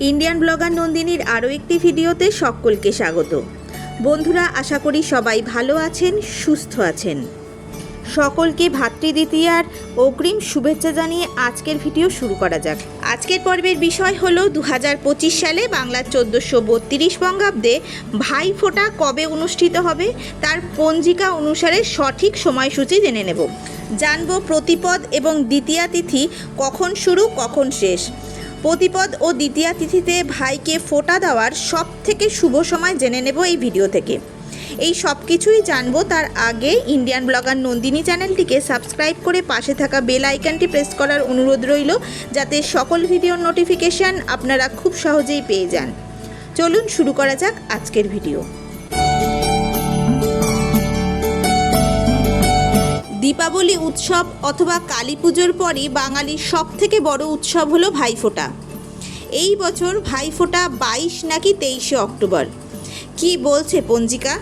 Indian blogger নন্দিনীর আরও একটি ভিডিওতে সকলকে স্বাগত। বন্ধুরা, আশা করি সবাই ভালো আছেন, সুস্থ আছেন। সকলকে ভাতৃদ্বিতীয়ার অগ্রিম শুভেচ্ছা জানিয়ে আজকের ভিডিও শুরু করা যাক। আজকের পর্বের বিষয় হলো দু সালে বাংলার চোদ্দোশো বত্রিশ বঙ্গাব্দে ভাইফোঁটা কবে অনুষ্ঠিত হবে, তার পঞ্জিকা অনুসারে সঠিক সময়সূচি জেনে নেব। জানব প্রতিপদ এবং দ্বিতীয়া তিথি কখন শুরু, কখন শেষ। প্রতিপদ ও দ্বিতীয়া তিথিতে ভাইকে ফোটা দেওয়ার সব থেকে শুভ সময় জেনে নেব এই ভিডিও থেকে। এই সব কিছুই জানব তার আগে ইন্ডিয়ান ব্লগার নন্দিনী চ্যানেলটিকে সাবস্ক্রাইব করে পাশে থাকা বেল আইকনটি প্রেস করার অনুরোধ রইল, যাতে সকল ভিডিওর নোটিফিকেশান আপনারা খুব সহজেই পেয়ে যান। চলুন শুরু করা যাক আজকের ভিডিও। দীপাবলি উৎসব অথবা কালী পুজোর পরই বাঙালির সব থেকে বড় উৎসব হলো ভাইফোঁটা। এই বছর ভাইফোঁটা বাইশ নাকি তেইশে অক্টোবর। কি বলছে পঞ্জিকা?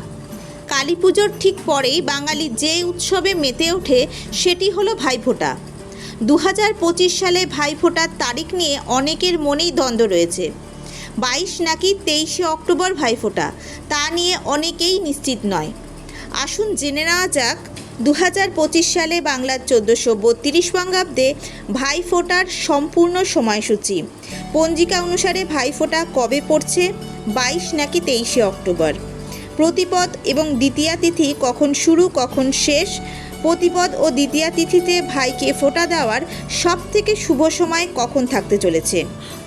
কালী পুজোর ঠিক পরেই বাঙালি যে উৎসবে মেতে ওঠে সেটি হলো ভাইফোঁটা। দু হাজার পঁচিশ সালে ভাইফোঁটার তারিখ নিয়ে অনেকের মনেই দ্বন্দ্ব রয়েছে। বাইশ নাকি তেইশে অক্টোবর ভাইফোঁটা, তা নিয়ে অনেকেই নিশ্চিত নয়। আসুন জেনে নেওয়া যাক দু হাজার পঁচিশ সালে বাংলার চোদ্দোশো বত্রিশ বঙ্গাব্দে ভাইফোঁটার সম্পূর্ণ সময়সূচি। পঞ্জিকা অনুসারে ভাইফোঁটা কবে পড়ছে? বাইশ নাকি তেইশে অক্টোবর? প্রতিপদ এবং দ্বিতীয়া তিথি কখন শুরু, কখন শেষ? প্রতিপদ ও দ্বিতীয়া তিথিতে ভাইকে ফোঁটা দেওয়ার সব থেকে শুভ সময় কখন থাকতে চলেছে?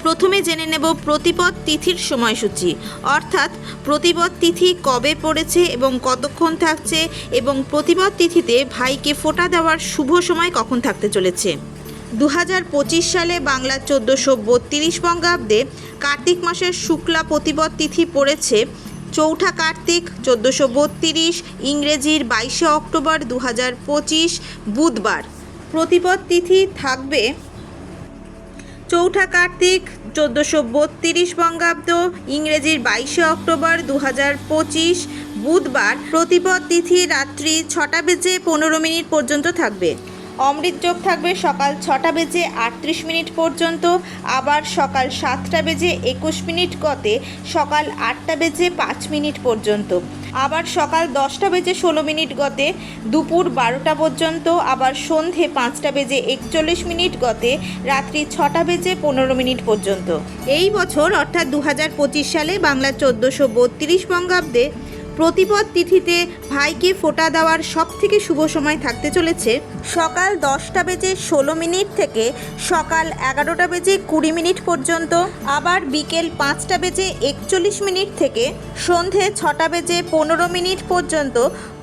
প্রথমে জেনে নেব প্রতিপদ তিথির সময়সূচি। অর্থাৎ প্রতিপদ তিথি কবে পড়েছে এবং কতক্ষণ থাকছে এবং প্রতিপদ তিথিতে ভাইকে ফোঁটা দেওয়ার শুভ সময় কখন থাকতে চলেছে? দু হাজার পঁচিশ সালে বাংলার চোদ্দোশো বত্রিশ বঙ্গাব্দে কার্তিক মাসের শুক্লা প্রতিপদ তিথি পড়েছে চৌঠা কার্তিক, চোদ্দোশো বত্রিশ, ইংরেজির বাইশে অক্টোবর দু পঁচিশ, বুধবার। প্রতিপদ তিথি থাকবে চৌঠা কার্তিক, চোদ্দোশো বত্রিশ বঙ্গাব্দ, ইংরেজির বাইশে অক্টোবর দু পঁচিশ, বুধবার। প্রতিপদ তিথি রাত্রি ছটা বেজে পনেরো মিনিট পর্যন্ত থাকবে। অমৃত যোগ থাকবে সকাল ছটা বেজে আটত্রিশ মিনিট পর্যন্ত, আবার সকাল সাতটা বেজে একুশ মিনিট গতে সকাল আটটা বেজে পাঁচ মিনিট পর্যন্ত, আবার সকাল দশটা বেজে ষোলো মিনিট গতে দুপুর বারোটা পর্যন্ত, আবার সন্ধে পাঁচটা বেজে একচল্লিশ মিনিট গতে রাত্রি ছটা বেজে পনেরো মিনিট পর্যন্ত। এই বছর অর্থাৎ দু হাজার পঁচিশ সালে বাংলা চোদ্দোশো বত্রিশ বঙ্গাব্দে প্রতিপদ তিথিতে ভাইকে ফোঁটা দেওয়ার সব থেকে শুভ সময় থাকতে চলেছে সকাল দশটা বেজে ষোলো মিনিট থেকে সকাল এগারোটা বেজে কুড়ি মিনিট পর্যন্ত, আবার বিকেল পাঁচটা বেজে একচল্লিশ মিনিট থেকে সন্ধে ছটা বেজে পনেরো মিনিট পর্যন্ত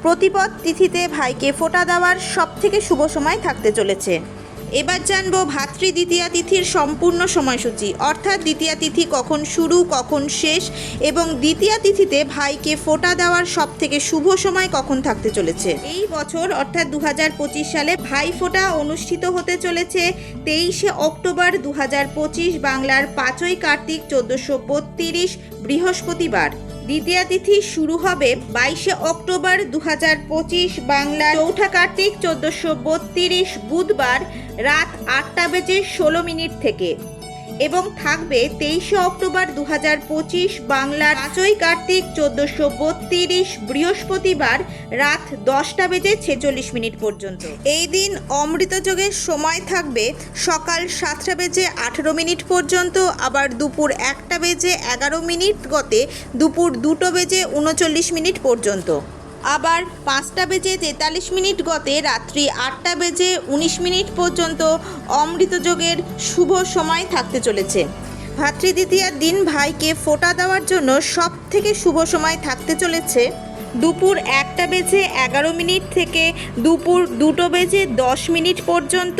প্রতিপদ তিথিতে ভাইকে ফোঁটা দেওয়ার সব থেকে শুভ সময় থাকতে চলেছে। এবার জানব ভাতৃ দ্বিতীয়া তিথির সম্পূর্ণ সময়সূচি। অর্থাৎ দ্বিতীয়া তিথি কখন শুরু, কখন শেষ এবং দ্বিতীয়া তিথিতে ভাইকে ফোঁটা দেওয়ার সব থেকে শুভ সময় কখন থাকতে চলেছে? এই বছর, অর্থাৎ দুহাজার পঁচিশ সালে ভাই ফোঁটা অনুষ্ঠিত হতে চলেছে তেইশে অক্টোবর দু হাজার পঁচিশ বাংলার পাঁচই কার্তিক চোদ্দোশো বত্রিশ, বৃহস্পতিবার। দ্বিতীয়া তিথি শুরু হবে বাইশে অক্টোবর দু বাংলা চৌঠা কার্তিক চোদ্দোশো বুধবার। রাত আটটা বেজে ষোলো মিনিট থেকে এবং থাকবে তেইশে অক্টোবর দু হাজার পঁচিশ বাংলার পাঁচই কার্তিক চোদ্দোশো বত্রিশ বৃহস্পতিবার রাত দশটা বেজে ছেচল্লিশ মিনিট পর্যন্ত। এই দিন অমৃতযোগের সময় থাকবে সকাল সাতটা বেজে আঠেরো মিনিট পর্যন্ত, আবার দুপুর একটা বেজে এগারো মিনিট গতে দুপুর দুটো বেজে উনচল্লিশ মিনিট পর্যন্ত। আবার পাঁচটা বেজে তেতাল্লিশ মিনিট গতে রাত্রি আটটা বেজে উনিশ মিনিট পর্যন্ত অমৃতযোগের শুভ সময় থাকতে চলেছে। ভাতৃদ্বিতীয়ার দিন ভাইকে ফোঁটা দেওয়ার জন্য সব থেকে শুভ সময় থাকতে চলেছে দুপুর একটা বেজে এগারো মিনিট থেকে দুপুর দুটো বেজে দশ মিনিট পর্যন্ত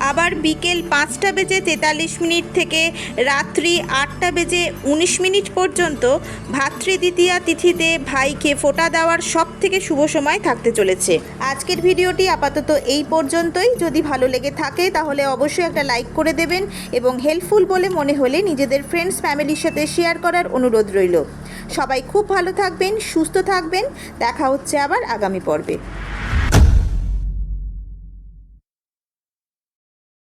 আবার বিকেল পাঁচটা বেজে তেতাল্লিশ মিনিট থেকে রাত্রি আটটা বেজে উনিশ মিনিট পর্যন্ত ভাতৃদ্বিতীয়া তিথিতে ভাইকে ফোঁটা দেওয়ার সব থেকে শুভ সময় থাকতে চলেছে। আজকের ভিডিওটি আপাতত এই পর্যন্তই। যদি ভালো লেগে থাকে, তাহলে অবশ্যই একটা লাইক করে দেবেন এবং হেল্পফুল বলে মনে হলে নিজেদের ফ্রেন্ডস ফ্যামিলির সাথে শেয়ার করার অনুরোধ রইল। সবাই খুব ভালো থাকবেন, সুস্থ থাকবেন। দেখা হচ্ছে আবার আগামী পর্বে।